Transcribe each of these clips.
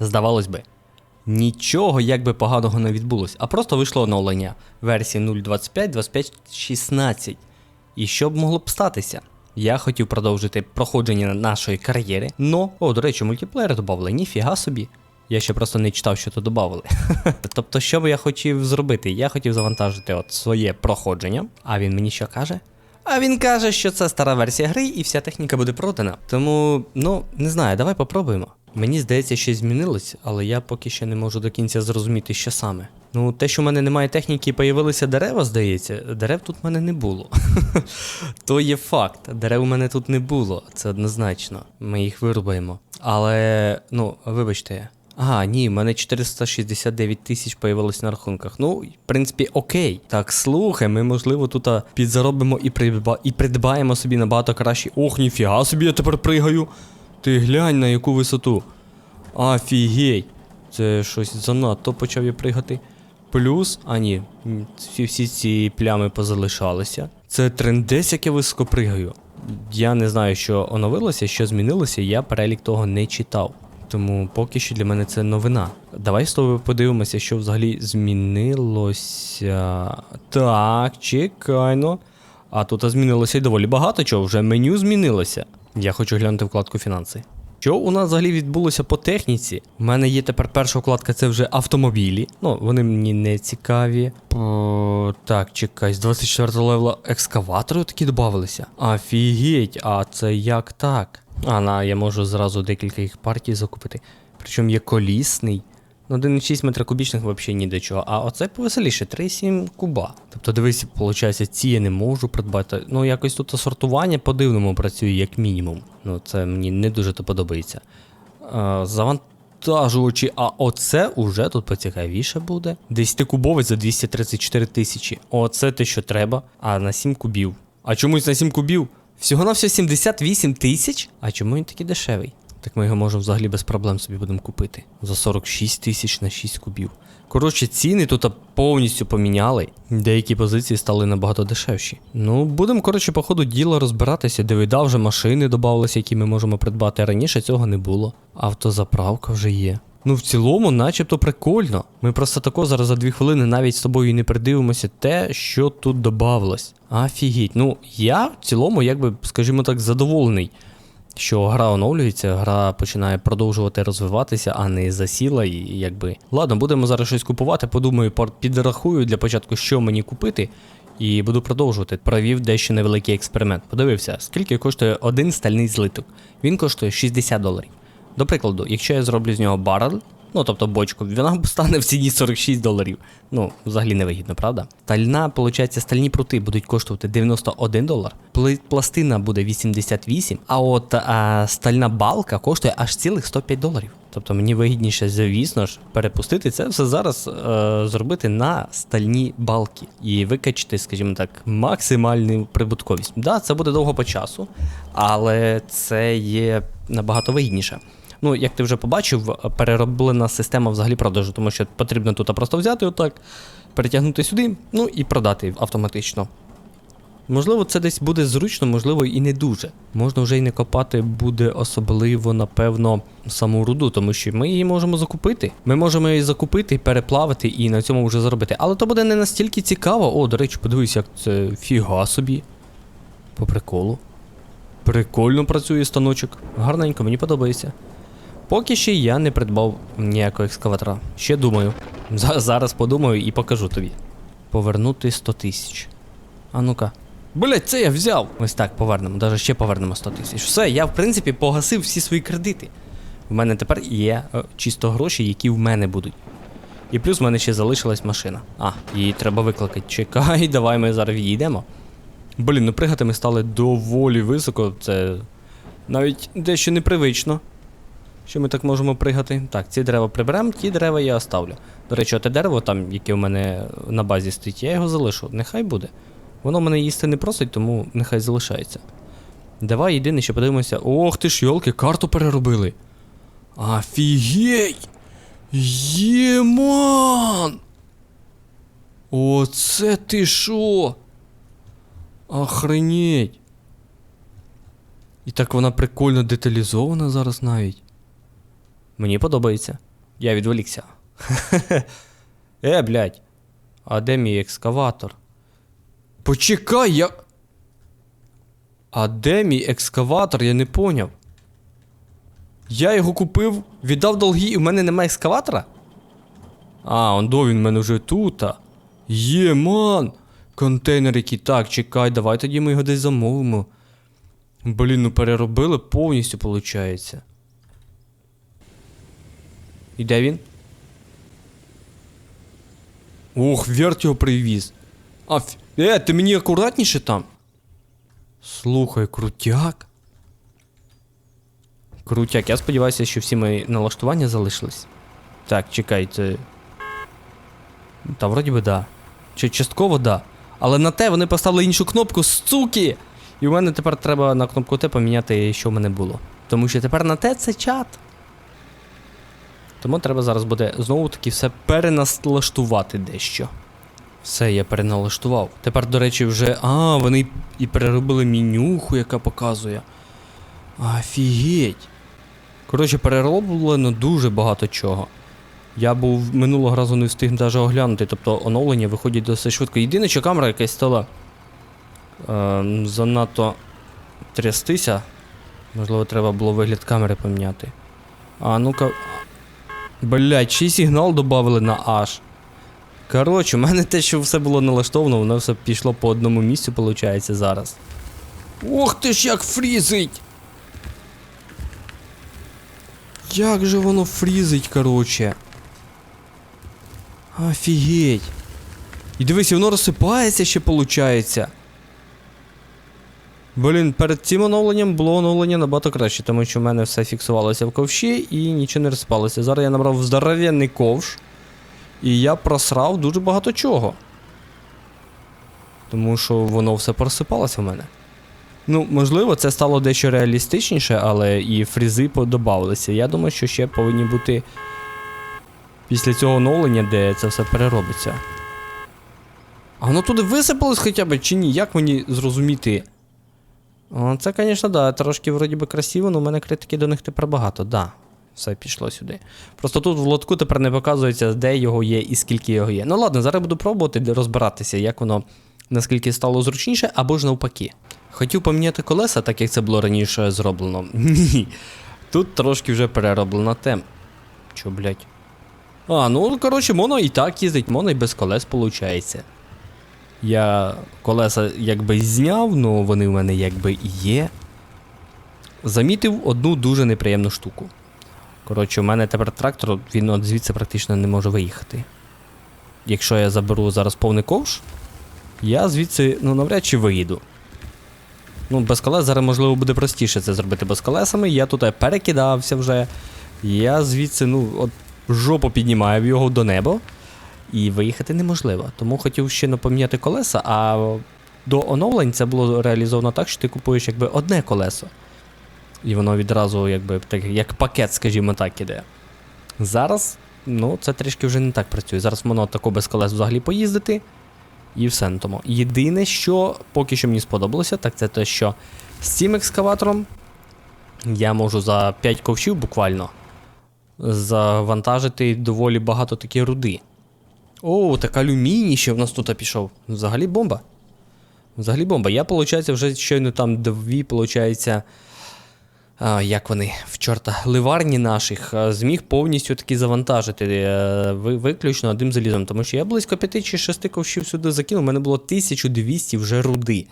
Здавалось би, нічого якби поганого не відбулось, а просто вийшло оновлення версії 0.25, 25.16. І що б могло б статися? Я хотів продовжити проходження нашої кар'єри, но, о, до речі, мультиплеєр додали, ніфіга собі. Я ще просто не читав, що тут додали. тобто, що би я хотів зробити? Я хотів завантажити от своє проходження, а він мені що каже? А він каже, що це стара версія гри і вся техніка буде продана. Тому, ну, не знаю, давай попробуємо. Мені здається, щось змінилось, але я поки ще не можу до кінця зрозуміти, що саме. Ну, те, що в мене немає техніки, появилися дерева, здається, дерев тут в мене не було. То є факт. Дерев у мене тут не було, це однозначно. Ми їх вирубаємо. Але, ну, вибачте. Ага, ні, в мене 469 тисяч появилось на рахунках. Ну, в принципі, окей. Так, слухай, ми, можливо, тут підзаробимо і, придба... і придбаємо собі набагато кращі. Ох, ніфіга собі, я тепер пригаю. Ти глянь на яку висоту. Офігей. Це щось занадто почав я пригати. Плюс, а ні, всі, всі ці плями позалишалися. Це трендець, як я високо пригаю. Я не знаю, що оновилося, що змінилося, я перелік того не читав. Тому поки що для мене це новина. Давай з тобою подивимося, що взагалі змінилося. Так, чекайно. А тут змінилося й доволі багато чого, вже меню змінилося. Я хочу глянути вкладку фінанси. Що у нас взагалі відбулося по техніці? У мене є тепер перша вкладка, це вже автомобілі. Ну, вони мені не цікаві. О, так, чекай, з 24 левела екскаватори такі додавалися. Офігеть, а це як так? А, на, я можу зразу декілька їх партій закупити. Причому є колісний. Ну, 1,6 метра кубічних взагалі ні до чого. А оце повеселіше, 3,7 куба. Тобто, дивись, виходить, ці я не можу придбати. Ну, якось тут сортування по-дивному працює, як мінімум. Ну, це мені не дуже то подобається. А, завантажувачі, а оце уже тут поцікавіше буде. 10-кубовий за 234 тисячі. Оце те, що треба. А на 7 кубів. А чомусь на 7 кубів? Всього на все 78 тисяч? А чому він такий дешевий? Так ми його можемо взагалі без проблем собі будемо купити. За 46 тисяч на 6 кубів. Коротше, ціни тут повністю поміняли. Деякі позиції стали набагато дешевші. Ну, будемо, коротше, по ходу діла розбиратися, де вида вже машини додавалися, які ми можемо придбати. Раніше цього не було. Автозаправка вже є. Ну, в цілому, начебто прикольно. Ми просто тако зараз за дві хвилини навіть з тобою не придивимося те, що тут додавалось. Офігеть. Ну, я в цілому, якби, скажімо так, задоволений що гра оновлюється, гра починає продовжувати розвиватися, а не засіла. І якби. Ладно, будемо зараз щось купувати. Подумаю, підрахую для початку, що мені купити. І буду продовжувати. Провів дещо невеликий експеримент. Подивився, скільки коштує один стальний злиток. Він коштує 60 доларів. До прикладу, якщо я зроблю з нього баррель, ну тобто бочку, вона стане в ціні 46 доларів. Ну, взагалі невигідно, правда? Стальна, виходить, стальні прути будуть коштувати 91 долар, пластина буде 88, а от а, стальна балка коштує аж цілих 105 доларів. Тобто мені вигідніше, звісно ж, перепустити це все зараз е, зробити на стальні балки і викачати, скажімо так, максимальну прибутковість. Да, це буде довго по часу, але це є набагато вигідніше. Ну, як ти вже побачив, перероблена система взагалі продажу, тому що потрібно тут просто взяти отак, перетягнути сюди, ну і продати автоматично. Можливо, це десь буде зручно, можливо, і не дуже. Можна вже й не копати буде особливо, напевно, саму руду, тому що ми її можемо закупити. Ми можемо її закупити, переплавити і на цьому вже заробити. Але то буде не настільки цікаво. О, до речі, подивись, як це фіга собі. По приколу. Прикольно працює станочок. Гарненько, мені подобається. Поки ще я не придбав ніякого екскаватора. Ще думаю. Зараз подумаю і покажу тобі. Повернути 100 тисяч. А ну-ка. Блять, це я взяв! Ось так повернемо, даже ще повернемо 100 тисяч. Все, я в принципі погасив всі свої кредити. В мене тепер є е, чисто гроші, які в мене будуть. І плюс в мене ще залишилась машина. А, її треба викликати. Чекай, давай ми зараз відійдемо. Блін, ну пригати ми стали доволі високо, це навіть дещо непривично. Що ми так можемо пригати? Так, ці дерева приберемо, ті дерева я оставлю. До речі, те дерево, там, яке в мене на базі стоїть, я його залишу. Нехай буде. Воно мене їсти не просить, тому нехай залишається. Давай єдине, що подивимося. Ох ти ж, йолки, карту переробили. Офігеть! Єман! Оце ти що? Охренеть! І так вона прикольно деталізована зараз навіть. Мені подобається. Я відволікся. Е, блядь. А де мій екскаватор? Почекай, я. А де мій екскаватор? Я не поняв. Я його купив, віддав долги, і в мене немає екскаватора? А, он до він в мене вже тут. Є, ман! Контейнер який. Так, чекай, давай тоді ми його десь замовимо. Блін, ну переробили повністю, виходить. І де він? Ох, верт його привіз. А, е, ти мені акуратніше там. Слухай, крутяк. Крутяк, я сподіваюся, що всі мої налаштування залишились. Так, чекайте. Та вроді би да. Чи частково да. Але на те вони поставили іншу кнопку, суки! І в мене тепер треба на кнопку Т поміняти, що в мене було. Тому що тепер на те це чат. Тому треба зараз буде знову таки все переналаштувати дещо. Все, я переналаштував. Тепер, до речі, вже. А, вони і переробили менюху, яка показує. Офігеть. Коротше, перероблено дуже багато чого. Я був минулого разу не встиг навіть оглянути, тобто оновлення виходять досить швидко. Єдине, що камера якась стала е, занадто трястися. Можливо, треба було вигляд камери поміняти. А ну-ка. Блять, ще сигнал додали на H. Коротше, у мене те, що все було налаштовано, воно все пішло по одному місцю, виходить, зараз. Ох ти ж як фрізить! Як же воно фрізить, коротше. Офігеть. І дивись, воно розсипається ще, виходить. Блін, перед цим оновленням було оновлення набагато краще, тому що в мене все фіксувалося в ковші і нічого не розпалося. Зараз я набрав здоровенний ковш. І я просрав дуже багато чого. Тому що воно все просипалося в мене. Ну, можливо, це стало дещо реалістичніше, але і фрізи подобавилися. Я думаю, що ще повинні бути після цього оновлення, де це все переробиться. А воно туди висипалось хоча б чи ні? Як мені зрозуміти? О, це, звісно, да, трошки вроді би красиво, але у мене критики до них тепер багато, да. Все пішло сюди. Просто тут в лотку тепер не показується, де його є і скільки його є. Ну ладно, зараз буду пробувати розбиратися, як воно наскільки стало зручніше, або ж навпаки. Хотів поміняти колеса, так як це було раніше зроблено. Ні. Тут трошки вже перероблена тем. Чо, блять? А, ну коротше, моно і так їздить, моно і без колес виходить. Я колеса якби зняв, але вони в мене якби є. Замітив одну дуже неприємну штуку. Коротше, у мене тепер трактор, він от звідси практично не може виїхати. Якщо я заберу зараз повний ковш, я звідси ну, навряд чи виїду. Ну, без колес зараз, можливо, буде простіше це зробити без колесами. Я тут перекидався вже. Я звідси, ну, от жопу піднімаю його до неба. І виїхати неможливо. Тому хотів ще поміняти колеса, а до оновлень це було реалізовано так, що ти купуєш якби одне колесо. І воно відразу, якби так, як пакет, скажімо так, іде. Зараз, ну, це трішки вже не так працює. Зараз воно тако без колес взагалі поїздити. І все на тому. Єдине, що поки що мені сподобалося, так це те, що з цим екскаватором я можу за 5 ковшів буквально завантажити доволі багато такі руди. О, так алюміній ще в нас тут пішов. Взагалі бомба. Взагалі бомба. Я, виходить, вже щойно там дві, виходить, а, як вони в чорта ливарні наших зміг повністю таки завантажити е, ви- виключно одним залізом. Тому що я близько 5 чи 6 ковшів сюди закинув, у мене було 1200 вже руди.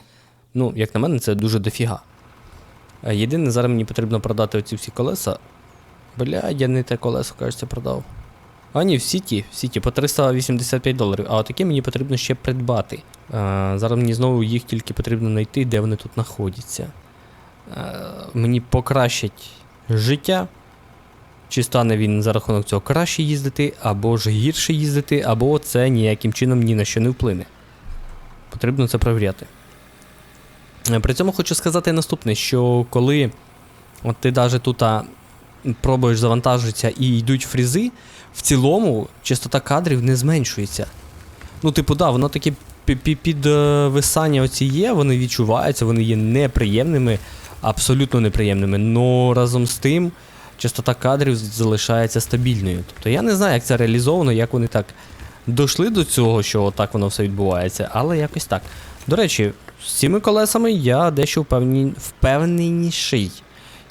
Ну, як на мене, це дуже дофіга. Єдине, зараз мені потрібно продати оці всі колеса. Бля, я не те колесо, кажеться, продав. А ні, в сіті, в сіті по 385 доларів. А отакі мені потрібно ще придбати. А, зараз мені знову їх тільки потрібно знайти, де вони тут знаходяться. А, мені покращать життя. Чи стане він за рахунок цього краще їздити, або ж гірше їздити, або це ніяким чином ні на що не вплине. Потрібно це перевіряти. При цьому хочу сказати наступне, що коли от ти навіть тут пробуєш завантажитися і йдуть фрізи, в цілому частота кадрів не зменшується. Ну, типу, да, воно пі- підвисання оці є, вони відчуваються, вони є неприємними, абсолютно неприємними. Но разом з тим, частота кадрів залишається стабільною. Тобто я не знаю, як це реалізовано, як вони так дійшли до цього, що так воно все відбувається, але якось так. До речі, з цими колесами я дещо впевненіший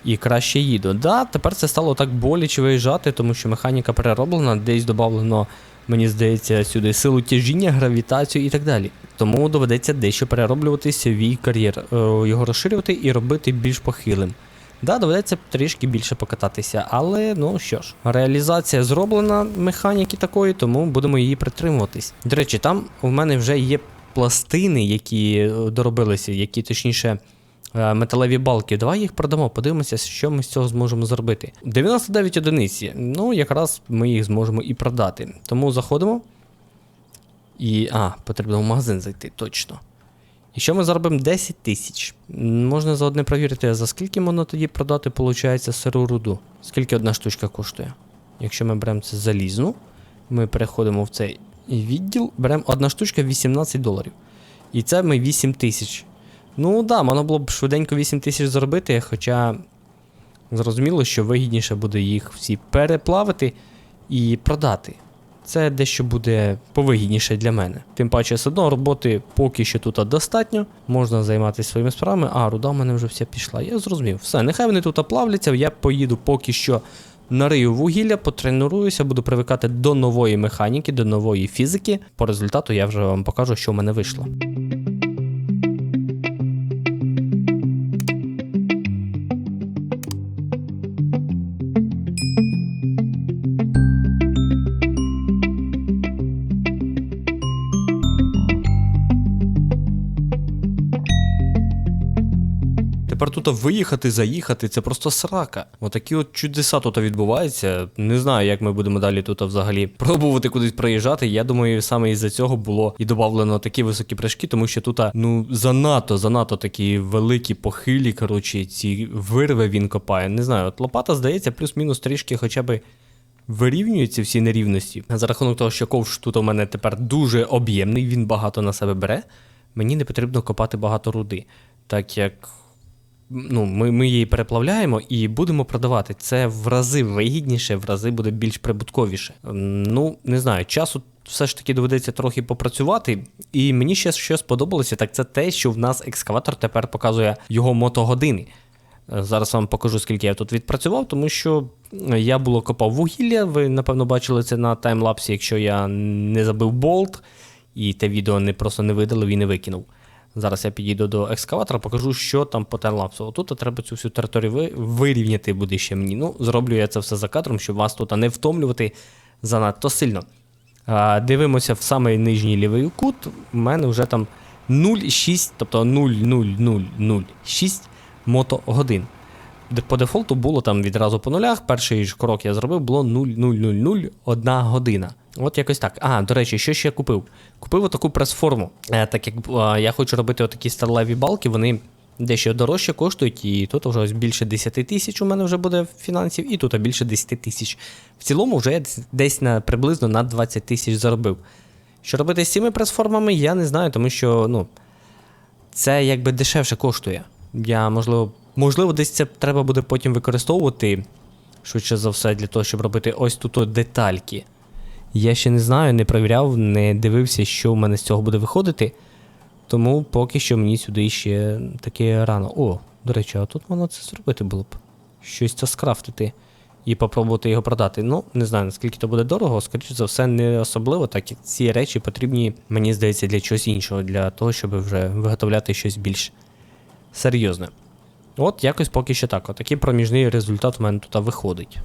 і краще їду. Да, тепер це стало так боляче виїжджати, тому що механіка перероблена, десь додавлено, мені здається, сюди силу тяжіння, гравітацію і так далі. Тому доведеться дещо перероблювати свій кар'єр, е, його розширювати і робити більш похилим. Да, доведеться трішки більше покататися, але ну що ж, реалізація зроблена механіки такої, тому будемо її притримуватись. До речі, там у мене вже є пластини, які е, доробилися, які точніше. Е, Металеві балки, давай їх продамо, подивимося, що ми з цього зможемо зробити. 99 одиниці. Ну, якраз ми їх зможемо і продати. Тому заходимо. І. А, потрібно в магазин зайти, точно. І що ми заробимо 10 тисяч. Можна заодне перевірити, за скільки можна тоді продати, виходить, сиру руду. Скільки одна штучка коштує? Якщо ми беремо це залізну, ми переходимо в цей відділ, беремо одна штучка 18 доларів. І це ми 8 тисяч. Ну так, да, можна було б швиденько 8 тисяч заробити, хоча зрозуміло, що вигідніше буде їх всі переплавити і продати. Це дещо буде повигідніше для мене. Тим паче, все одно роботи поки що тут достатньо, можна займатися своїми справами. А, руда в мене вже вся пішла. Я зрозумів. Все, нехай вони тут плавляться, я поїду поки що нарию вугілля, потренуюся, буду привикати до нової механіки, до нової фізики. По результату я вже вам покажу, що в мене вийшло. Тут виїхати, заїхати, це просто срака. Отакі от чудеса тут відбуваються. Не знаю, як ми будемо далі тут взагалі пробувати кудись проїжджати. Я думаю, саме із-за цього було і додавлено такі високі прыжки, тому що тут ну занадто, занадто такі великі похилі. Коротше, ці вирви він копає. Не знаю, от лопата здається, плюс-мінус трішки хоча би. Вирівнюються всі нерівності. За рахунок того, що ковш тут у мене тепер дуже об'ємний, він багато на себе бере. Мені не потрібно копати багато руди, так як ну, ми, ми її переплавляємо і будемо продавати. Це в рази вигідніше, в рази буде більш прибутковіше. Ну, не знаю, часу все ж таки доведеться трохи попрацювати. І мені ще що сподобалося, так це те, що в нас екскаватор тепер показує його мотогодини. Е, Зараз вам покажу, скільки я тут відпрацював, тому що я було копав вугілля. Ви, напевно, бачили це на таймлапсі, якщо я не забив болт, і те відео не просто не видалив і не викинув. Зараз я підійду до екскаватора, покажу, що там по таймлапсу. Тут треба цю всю територію вирівняти буде ще мені. Ну, зроблю я це все за кадром, щоб вас тут не втомлювати занадто сильно. Дивимося в самий нижній лівий кут. У мене вже там 0,6, тобто 0,0006 мотогодин. По дефолту було там відразу по нулях. Перший ж крок я зробив, було 0,0001 година. От якось так. А, до речі, що ще я купив? Купив отаку прес-форму. Е, так як е, я хочу робити отакі сталеві балки, вони дещо дорожче коштують, і тут вже більше 10 тисяч у мене вже буде фінансів, і тут більше 10 тисяч. В цілому вже я десь на приблизно на 20 тисяч заробив. Що робити з цими прес-формами, я не знаю, тому що, ну це якби дешевше коштує. Я, можливо, можливо, десь це треба буде потім використовувати, швидше за все, для того, щоб робити ось тут детальки. Я ще не знаю, не перевіряв, не дивився, що в мене з цього буде виходити. Тому поки що мені сюди ще таке рано. О, до речі, а тут можна це зробити було б. Щось це скрафтити і попробувати його продати. Ну, не знаю, наскільки то буде дорого, скоріше за все, не особливо, так як ці речі потрібні, мені здається, для чогось іншого, для того, щоб вже виготовляти щось більш серйозне. От якось поки що так. Отакий проміжний результат у мене тут виходить.